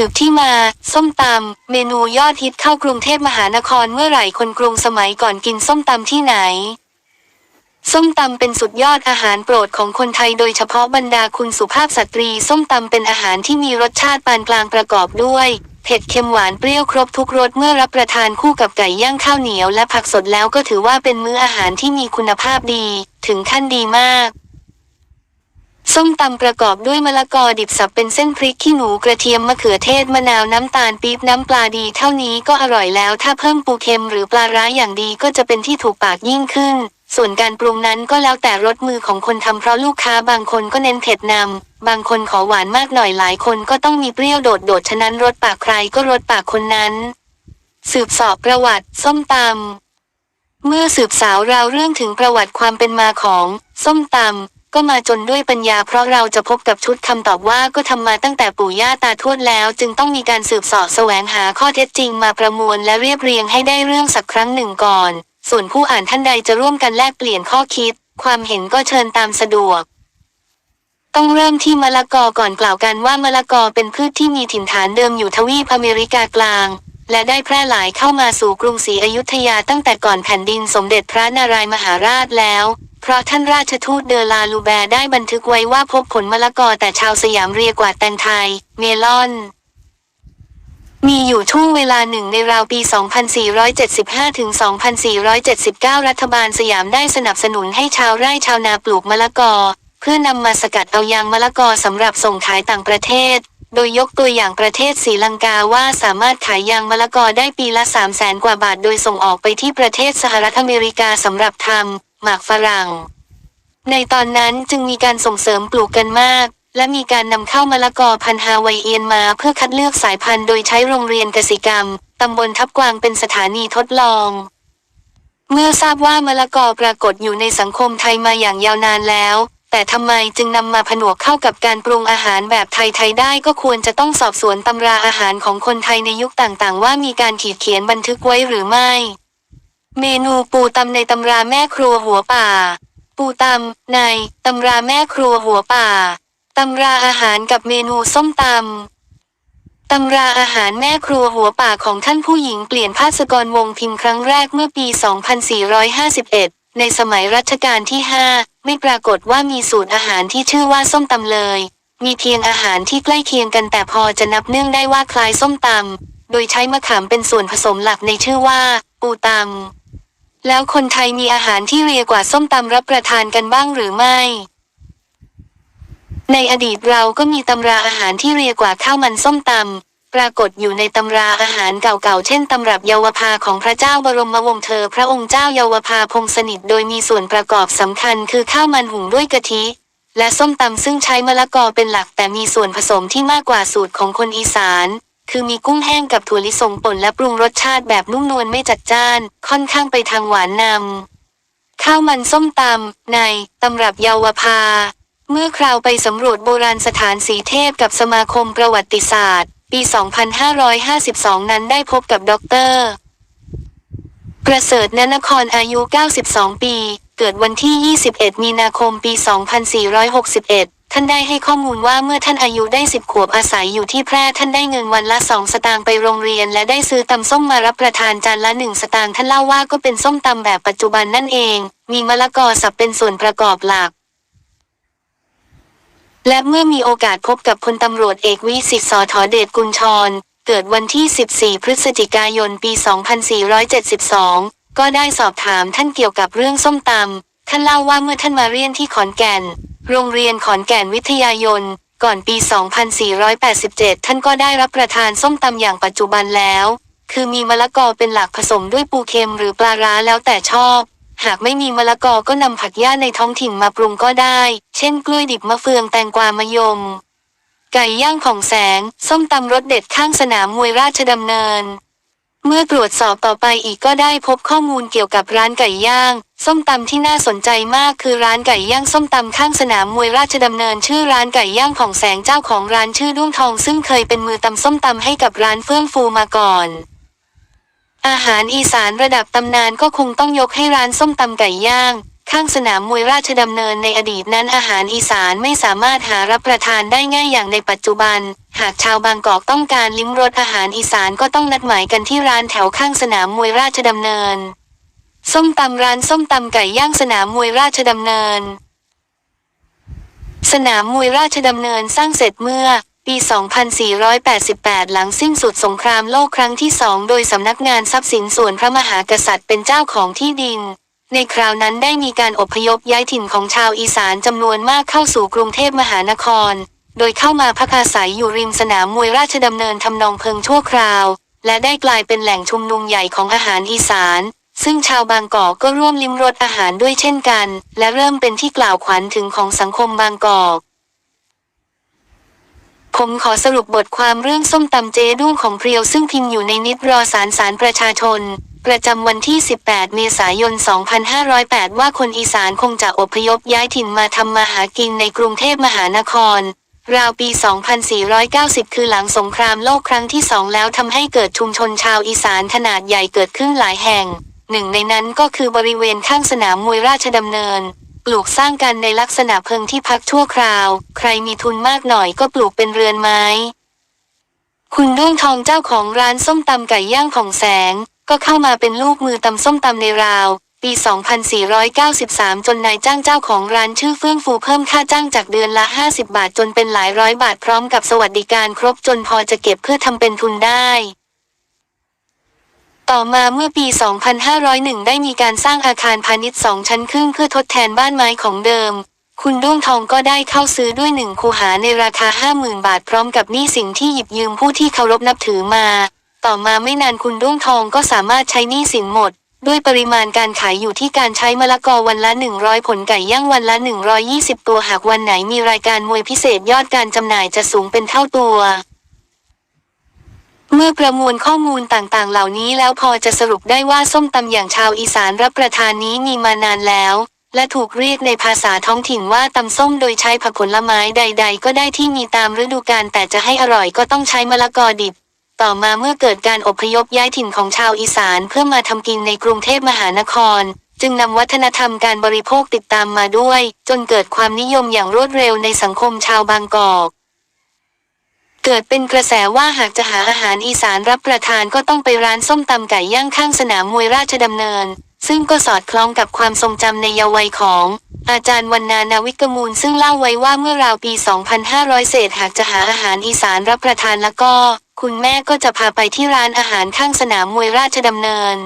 สืบที่มา ส้มตำเมนูยอดฮิตเข้ากรุงเทพมหานครเมื่อไหร่คนกรุงสมัยก่อนกินส้มตำที่ไหน ส้มตำเป็นสุดยอดอาหารโปรดของคนไทยโดยเฉพาะบรรดาคุณสุภาพสตรี ส้มตำเป็นอาหารที่มีรสชาติปานกลางประกอบด้วยเผ็ดเค็มหวานเปรี้ยวครบทุกรสเมื่อรับประทานคู่กับไก่ย่างข้าวเหนียวและผักสดแล้วก็ถือว่าเป็นมื้ออาหารที่มีคุณภาพดี ถึงขั้นดีมาก ส้มตำประกอบด้วยมะละกอดิบสับเป็นเส้นพริกขี้หนูกระเทียมมะเขือเทศมะนาวน้ำตาลปี๊บน้ำปลาดีเท่านี้ก็อร่อยแล้ว ถ้าเพิ่มปูเค็มหรือปลาร้าอย่างดีก็จะเป็นที่ถูกปากยิ่งขึ้น ส่วนการปรุงนั้นก็แล้วแต่รสมือของคนทำเพราะลูกค้าบางคนก็เน้นเผ็ดนำบางคนขอหวานมากหน่อยหลายคนก็ต้องมีเปรี้ยวโดดโดดฉะนั้นรสปากใครก็รสปากคนนั้น สืบสอบประวัติ ส้มตำเมื่อสืบสาวราวเรื่องถึงประวัติความเป็นมาของ ส้มตำ ก็มาจนด้วยปัญญาเพราะเราจะพบกับชุดคำตอบว่าก็ทำมาตั้งแต่ปู่ย่าตาทวดแล้ว จึงต้องมีการสืบสอบแสวงหาข้อเท็จจริงมาประมวลและเรียบเรียงให้ได้เรื่องสักครั้งหนึ่งก่อน ส่วนผู้อ่านท่านใดจะร่วมกันแลกเปลี่ยนข้อคิด ความเห็นก็เชิญตามสะดวก ต้องเริ่มที่มะละกอก่อนกล่าวกันว่ามะละกอเป็นพืชที่มีถิ่นฐานเดิมอยู่ทวีปอเมริกากลาง และได้แพร่หลายเข้ามาสู่กรุงศรีอยุธยาตั้งแต่ก่อนแผ่นดินสมเด็จพระนารายมหาราชแล้ว เพราะท่านราชทูตเดอลาลูแบร์ได้บันทึกไว้ว่าพบผลมะละกอแต่ชาวสยามเรียกว่าแตงไทย เมลอน มีอยู่ช่วงเวลาหนึ่งในราวปี 2475 ถึง 2479 รัฐบาลสยามได้สนับสนุนให้ชาวไร่ชาวนาปลูกมะละกอ เพื่อนำมาสกัดเอายางมะละกอสำหรับส่งขายต่างประเทศ โดยยกตัวอย่างประเทศศรีลังกาว่าสามารถขายยางมะละกอได้ปีละ 3 0 0แสนกว่าบาท โดยส่งออกไปที่ประเทศสหรัฐอเมริกาสำหรับทำหมากฝรั่ง ในตอนนั้นจึงมีการส่งเสริมปลูกกันมาก และมีการนำเข้ามะละกอพันธุ์ฮาวายเอียนมาเพื่อคัดเลือกสายพันธุ์โดยใช้โรงเรียนเกสิกรรมตำบลทับกวางเป็นสถานีทดลอง เมื่อทราบว่ามะละกอปรากฏอยู่ในสังคมไทยมาอย่างยาวนานแล้ว แต่ทำไมจึงนำมาผนวกเข้ากับการปรุงอาหารแบบไทยๆได้ก็ควรจะต้องสอบสวนตำราอาหารของคนไทยในยุคต่างๆ ว่ามีการขีดเขียนบันทึกไว้หรือไม่ เมนูปูตำในตำราแม่ครัวหัวป่า ปูตำในตำราแม่ครัวหัวป่าตำราอาหารกับเมนูส้มตำตำราอาหารแม่ครัวหัวป่าของท่านผู้หญิงเปลี่ยนภาสกรวงพิมพ์ครั้งแรกเมื่อปี 2451 ในสมัยรัชกาลที่ 5 ไม่ปรากฏว่ามีสูตรอาหารที่ชื่อว่าส้มตำเลย มีเพียงอาหารที่ใกล้เคียงกันแต่พอจะนับเนื่องได้ว่าคล้ายส้มตำ โดยใช้มะขามเป็นส่วนผสมหลักในชื่อว่า ปูตำ แล้วคนไทยมีอาหารที่เรียกว่าส้มตำรับประทานกันบ้างหรือไม่ ในอดีตเราก็มีตำราอาหารที่เรียกว่าข้าวมันส้มตำ ปรากฏอยู่ในตำราอาหารเก่าๆ เช่นตำรับเยาวภาของพระเจ้าบรมวงศ์เธอ พระองค์เจ้าเยาวภาพงศ์สนิทโดยมีส่วนประกอบสำคัญคือข้าวมันหุงด้วยกะทิ และส้มตำซึ่งใช้มะละกอเป็นหลักแต่มีส่วนผสมที่มากกว่าสูตรของคนอีสาน คือมีกุ้งแห้งกับถั่วลิสงป่นและปรุงรสชาติแบบนุ่มนวลไม่จัดจ้าน ค่อนข้างไปทางหวานนำข้าวมันส้มตำในตำรับเยาวภา เมื่อคราวไปสำรวจโบราณสถานสีเทพกับสมาคมประวัติศาสตร์ ปี 2552 นั้นได้พบกับด็อกเตอร์ประเสริฐนนครอายุ 92 ปี เกิดวันที่ 21 มีนาคมปี 2461ท่านได้ให้ข้อมูลว่าเมื่อท่านอายุได้10ขวบอาศัยอยู่ที่แพร่ท่านได้เงินวันละ2สตางค์ไปโรงเรียน และได้ซื้อตำส้มมารับประทานจานละ1สตางค์ท่านเล่าว่าก็เป็นส้มตำแบบปัจจุบันนั่นเอง มีมะละกอสับเป็นส่วนประกอบหลัก และเมื่อมีโอกาสพบกับพลตำรวจเอกวิสิตสอถอเดชกุลชร เกิดวันที่ 14 พฤศจิกายน ปี 2472 ก็ได้สอบถามท่านเกี่ยวกับเรื่องส้มตำท่านเล่าว่าเมื่อท่านมาเรียนที่ขอนแก่น โรงเรียนขอนแก่นวิทยายน ก่อนปี 2487 ท่านก็ได้รับประทานส้มตำอย่างปัจจุบันแล้ว คือมีมะละกอเป็นหลักผสมด้วยปูเค็มหรือปลาร้าแล้วแต่ชอบ หากไม่มีมะละกอก็นำผักหญ้าในท้องถิ่นมาปรุงก็ได้ เช่นกล้วยดิบมะเฟืองแตงกวามะยม ไก่ย่างของแสง ส้มตำรสเด็ดข้างสนามมวยราชดำเนิน เมื่อตรวจสอบต่อไปอีกก็ได้พบข้อมูลเกี่ยวกับร้านไก่ย่าง ส้มตำที่น่าสนใจมากคือร้านไก่ย่างส้มตำข้างสนามมวยราชดำเนิน ชื่อร้านไก่ย่างของแสงเจ้าของร้านชื่อด้วงทอง ซึ่งเคยเป็นมือตำส้มตำให้กับร้านเฟื่องฟูมาก่อน อาหารอีสานระดับตำนานก็คงต้องยกให้ร้านส้มตำไก่ย่าง ข้างสนามมวยราชดำเนินในอดีตนั้นอาหารอีสานไม่สามารถหารับประทานได้ง่ายอย่างในปัจจุบัน หากชาวบางกอกต้องการลิ้มรสอาหารอีสานก็ต้องนัดหมายกันที่ร้านแถวข้างสนามมวยราชดำเนิน ส้มตำร้านส้มตำไก่ย่างสนามมวยราชดำเนินสนามมวยราชดำเนินสร้างเสร็จเมื่อ ปี 2488 หลังสิ้นสุดสงครามโลกครั้งที่สองโดยสำนักงานทรัพย์สินส่วนพระมหากษัตริย์เป็นเจ้าของที่ดิน ในคราวนั้นได้มีการอพยพย้ายถิ่นของชาวอีสานจำนวนมากเข้าสู่กรุงเทพมหานคร โดยเข้ามาพักอาศัยอยู่ริมสนามมวยราชดำเนินทำนองเพิงชั่วคราว และได้กลายเป็นแหล่งชุมนุมใหญ่ของอาหารอีสาน ซึ่งชาวบางกอกก็ร่วมลิ้มรสอาหารด้วยเช่นกัน และเริ่มเป็นที่กล่าวขวัญถึงของสังคมบางกอก ผมขอสรุปบทความเรื่องส้มตำเจด้วงของเพรียวซึ่งพิมพ์อยู่ในนิตรอสารสารประชาชน ประจำวันที่ 18 เมษายน 2508 ว่าคนอีสานคงจะอพยพย้ายถิ่นมาทำมาหากินในกรุงเทพมหานคร ราวปี 2490 คือหลังสงครามโลกครั้งที่สองแล้วทำให้เกิดชุมชนชาวอีสานขนาดใหญ่เกิดขึ้นหลายแห่ง หนึ่งในนั้นก็คือบริเวณข้างสนามมวยราชดำเนิน ปลูกสร้างกันในลักษณะเพิงที่พักชั่วคราว ใครมีทุนมากหน่อยก็ปลูกเป็นเรือนไม้ คุณด้วงทองเจ้าของร้านส้มตำไก่ย่างผ่องแสง ก็เข้ามาเป็นลูกมือตำส้มตำในราว ปี 2493 จนนายจ้างเจ้าของร้านชื่อเฟื่องฟูเพิ่มค่าจ้างจากเดือนละ 50 บาทจนเป็นหลายร้อยบาทพร้อมกับสวัสดิการครบจนพอจะเก็บเพื่อทำเป็นทุนได้ ต่อมาเมื่อปี 2501 ได้มีการสร้างอาคารพาณิชย์สองชั้นครึ่งเพื่อทดแทนบ้านไม้ของเดิม คุณด้วงทองก็ได้เข้าซื้อด้วยหนึ่งคูหาในราคา 50,000 บาทพร้อมกับหนี้สินที่หยิบยืมผู้ที่เคารพนับถือมา ต่อมาไม่นานคุณด้วงทองก็สามารถใช้หนี้สินหมด ด้วยปริมาณการขายอยู่ที่การใช้มะละกอวันละ 100 ผลไก่ย่างวันละ 120 ตัวหากวันไหนมีรายการมวยพิเศษยอดการจำหน่ายจะสูงเป็นเท่าตัว เมื่อประมวลข้อมูลต่างๆ เหล่านี้แล้วพอจะสรุปได้ว่าส้มตำอย่างชาวอีสานรับประทานนี้มีมานานแล้ว และถูกเรียกในภาษาท้องถิ่นว่าตำส้มโดยใช้ผักผลไม้ใด ๆ ก็ได้ที่มีตามฤดูกาลแต่จะให้อร่อยก็ต้องใช้มะละกอดิบ ต่อมาเมื่อเกิดการอพยพย้ายถิ่นของชาวอีสานเพื่อมาทำกินในกรุงเทพมหานคร จึงนำวัฒนธรรมการบริโภคติดตามมาด้วย จนเกิดความนิยมอย่างรวดเร็วในสังคมชาวบางกอก เกิดเป็นกระแสว่าหากจะหาอาหารอีสานรับประทานก็ต้องไปร้านส้มตำไก่ย่างข้างสนามมวยราชดำเนิน ซึ่งก็สอดคล้องกับความทรงจำในเยาว์วัยของ อาจารย์วรรณานาวิกมูลซึ่งเล่าไว้ว่าเมื่อราวปี 2500 เศษหากจะหาอาหารอีสานรับประทานแล้วก็ คุณแม่ก็จะพาไปที่ร้านอาหารข้างสนามมวยราชดำเนิน